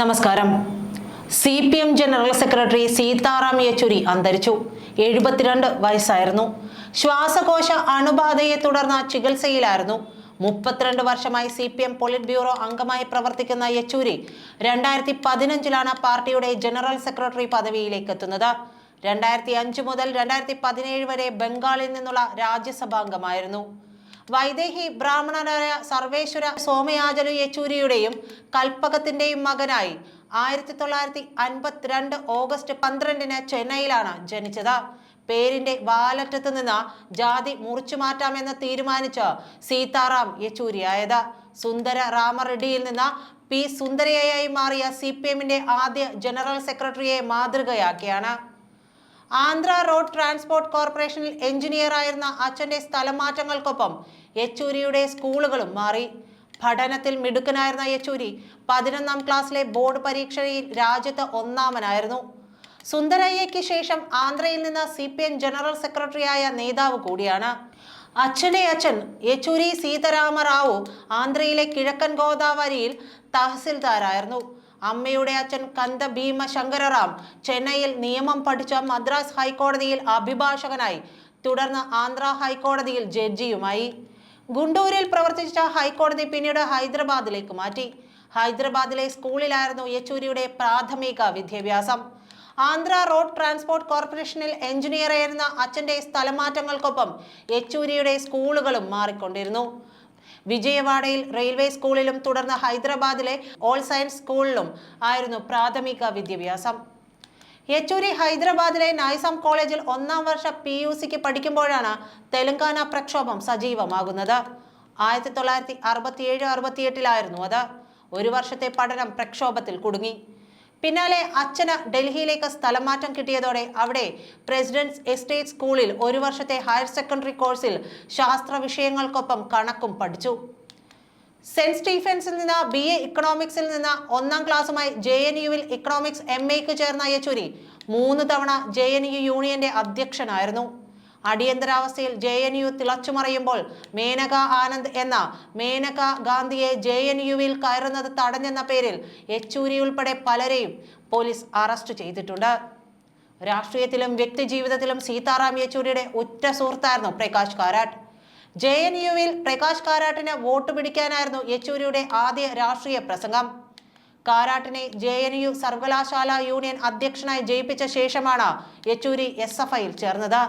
നമസ്കാരം. C P M general secretary Sitaram Yechury അന്തരിച്ചു. എഴുപത്തിരണ്ട് വയസ്സായിരുന്നു. ശ്വാസകോശ അണുബാധയെ തുടർന്ന് ചികിത്സയിലായിരുന്നു. മുപ്പത്തിരണ്ട് വർഷമായി C P M polit bureau അംഗമായി പ്രവർത്തിക്കുന്ന യെച്ചൂരി രണ്ടായിരത്തി പതിനഞ്ചിലാണ് പാർട്ടിയുടെ ജനറൽ സെക്രട്ടറി പദവിയിലേക്ക് എത്തുന്നത്. രണ്ടായിരത്തി അഞ്ച് മുതൽ രണ്ടായിരത്തി പതിനേഴ് വരെ ബംഗാളിൽ നിന്നുള്ള രാജ്യസഭാംഗമായിരുന്നു. വൈദേഹി ബ്രാഹ്മണനായ സർവേശ്വര സോമയാചല യെച്ചൂരിയുടെയും കൽപ്പകത്തിന്റെയും മകനായി ആയിരത്തി തൊള്ളായിരത്തി അൻപത്തിരണ്ട് ഓഗസ്റ്റ് പന്ത്രണ്ടിന് ചെന്നൈയിലാണ് ജനിച്ചത്. പേരിന്റെ വാലറ്റത്ത് നിന്ന് ജാതി മുറിച്ചു മാറ്റാമെന്ന് തീരുമാനിച്ച സീതാറാം യെച്ചൂരിയായത്. സുന്ദര റാമറെഡ്ഡിയിൽ നിന്ന് പി സുന്ദരയായി മാറിയ സി പി എമ്മിന്റെ ആദ്യ ജനറൽ സെക്രട്ടറിയെ മാതൃകയാക്കിയാണ്. ആന്ധ്ര റോഡ് ട്രാൻസ്പോർട്ട് കോർപ്പറേഷനിൽ എഞ്ചിനീയർ ആയിരുന്ന അച്ഛന്റെ സ്ഥലമാറ്റങ്ങൾക്കൊപ്പം യെച്ചൂരിയുടെ സ്കൂളുകളും മാറി. പഠനത്തിൽ മിടുക്കനായിരുന്ന യെച്ചൂരി പതിനൊന്നാം ക്ലാസ്സിലെ ബോർഡ് പരീക്ഷയിൽ രാജ്യത്ത് ഒന്നാമനായിരുന്നു. സുന്ദരയ്യയ്ക്ക് ശേഷം ആന്ധ്രയിൽ നിന്ന് സി പി എം ജനറൽ സെക്രട്ടറിയായ നേതാവ് കൂടിയാണ്. അച്ഛനെ അച്ഛൻ യെച്ചൂരി സീതാരാമറാവു ആന്ധ്രയിലെ കിഴക്കൻ ഗോദാവരിയിൽ തഹസിൽദാരായിരുന്നു. അമ്മയുടെ അച്ഛൻ കന്ത ഭീമ ശങ്കരറാം ചെന്നൈയിൽ നിയമം പഠിച്ച മദ്രാസ് ഹൈക്കോടതിയിൽ അഭിഭാഷകനായി. തുടർന്ന് ആന്ധ്ര ഹൈക്കോടതിയിൽ ജഡ്ജിയുമായി. ഗുണ്ടൂരിൽ പ്രവർത്തിച്ച ഹൈക്കോടതി പിന്നീട് ഹൈദരാബാദിലേക്ക് മാറ്റി. ഹൈദരാബാദിലെ സ്കൂളിലായിരുന്നു യെച്ചൂരിയുടെ പ്രാഥമിക വിദ്യാഭ്യാസം. ആന്ധ്ര റോഡ് ട്രാൻസ്പോർട്ട് കോർപ്പറേഷനിൽ എഞ്ചിനീയറായിരുന്ന അച്ഛന്റെ സ്ഥലമാറ്റങ്ങൾക്കൊപ്പം യെച്ചൂരിയുടെ സ്കൂളുകളും മാറിക്കൊണ്ടിരുന്നു. വിജയവാഡയിൽ റെയിൽവേ സ്കൂളിലും തുടർന്ന് ഹൈദരാബാദിലെ ഓൾ സയൻസ് സ്കൂളിലും ആയിരുന്നു പ്രാഥമിക വിദ്യാഭ്യാസം. യെച്ചൂരി ഹൈദരാബാദിലെ നൈസാം കോളേജിൽ ഒന്നാം വർഷ പി യു സിക്ക് പഠിക്കുമ്പോഴാണ് തെലങ്കാന പ്രക്ഷോഭം സജീവമാകുന്നത്. ആയിരത്തി തൊള്ളായിരത്തി അറുപത്തിയേഴ് അറുപത്തിയെട്ടിലായിരുന്നു അത്. ഒരു വർഷത്തെ പഠനം പ്രക്ഷോഭത്തിൽ കുടുങ്ങി. പിന്നാലെ അച്ഛന് ഡൽഹിയിലേക്ക് സ്ഥലമാറ്റം കിട്ടിയതോടെ അവിടെ പ്രസിഡന്റ്സ് എസ്റ്റേറ്റ് സ്കൂളിൽ ഒരു വർഷത്തെ ഹയർ സെക്കൻഡറി കോഴ്സിൽ ശാസ്ത്ര വിഷയങ്ങൾക്കൊപ്പം കണക്കും പഠിച്ചു. സെന്റ് സ്റ്റീഫൻസിൽ നിന്ന് ബി എ ഇക്കണോമിക്സിൽ നിന്ന് ഒന്നാം ക്ലാസ്സുമായി ജെ എൻ യുവിൽ ഇക്കണോമിക്സ് എം എക്ക് ചേർന്ന യെച്ചൂരി മൂന്ന് തവണ ജെ എൻ യു യൂണിയന്റെ അധ്യക്ഷനായിരുന്നു. അടിയന്തരാവസ്ഥയിൽ ജെ എൻ യു തിളച്ചുമറിയുമ്പോൾ മേനക ആനന്ദ് എന്ന മേനക ഗാന്ധിയെ ജെ എൻ യുവിൽ കയറുന്നത് തടഞ്ഞെന്ന പേരിൽ യെച്ചൂരി ഉൾപ്പെടെ പലരെയും പോലീസ് അറസ്റ്റ് ചെയ്തിട്ടുണ്ട്. രാഷ്ട്രീയത്തിലും വ്യക്തിജീവിതത്തിലും സീതാറാം യെച്ചൂരിയുടെ ഉറ്റ സുഹൃത്തായിരുന്നു പ്രകാശ് കാരാട്ട്. ജെ എൻ യുവിൽ പ്രകാശ് കാരാട്ടിന് വോട്ട് പിടിക്കാനായിരുന്നു യെച്ചൂരിയുടെ ആദ്യ രാഷ്ട്രീയ പ്രസംഗം. കാരാട്ടിനെ ജെ എൻ യു സർവകലാശാല യൂണിയൻ അധ്യക്ഷനായി ജയിപ്പിച്ച ശേഷമാണ് യെച്ചൂരി എസ് എഫ് ഐയിൽ ചേർന്നത്.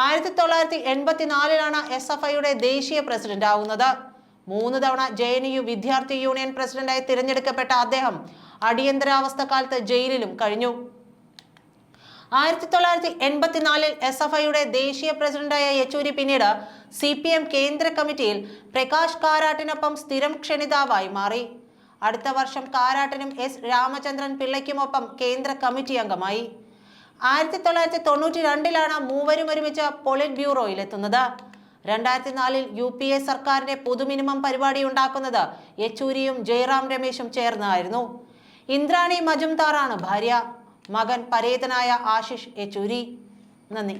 ആയിരത്തി തൊള്ളായിരത്തി എൺപത്തിനാലിലാണ് എസ് എഫ് ഐയുടെ ദേശീയ പ്രസിഡന്റ് ആവുന്നത്. മൂന്ന് തവണ ജെ എൻ യു വിദ്യാർത്ഥി യൂണിയൻ പ്രസിഡന്റായി തിരഞ്ഞെടുക്കപ്പെട്ട അദ്ദേഹം അടിയന്തരാവസ്ഥ കാലത്ത് ജയിലിലും കഴിഞ്ഞു. ആയിരത്തി തൊള്ളായിരത്തി എൺപത്തിനാലിൽ എസ് എഫ് ഐയുടെ ദേശീയ പ്രസിഡന്റായ യെച്ചൂരി പിന്നീട് സി പി എം കേന്ദ്ര കമ്മിറ്റിയിൽ പ്രകാശ് കാരാട്ടിനൊപ്പം സ്ഥിരം ക്ഷണിതാവായി മാറി. അടുത്ത വർഷം കാരാട്ടിനും എസ് രാമചന്ദ്രൻ പിള്ളയ്ക്കുമൊപ്പം കേന്ദ്ര കമ്മിറ്റി അംഗമായി. ആയിരത്തി തൊള്ളായിരത്തി തൊണ്ണൂറ്റി രണ്ടിലാണ് മൂവരും ഒരുമിച്ച് പൊളിറ്റ് ബ്യൂറോയിലെത്തുന്നത്. രണ്ടായിരത്തി നാലിൽ യു പി എ സർക്കാരിന്റെ പൊതുമിനിമം പരിപാടി ഉണ്ടാക്കുന്നത് യെച്ചൂരിയും ജയറാം രമേശും ചേർന്നായിരുന്നു. ഇന്ദ്രാണി മജുംദാറാണ് ഭാര്യ. മകൻ പരേതനായ ആശിഷ് യെച്ചൂരി. നന്ദി.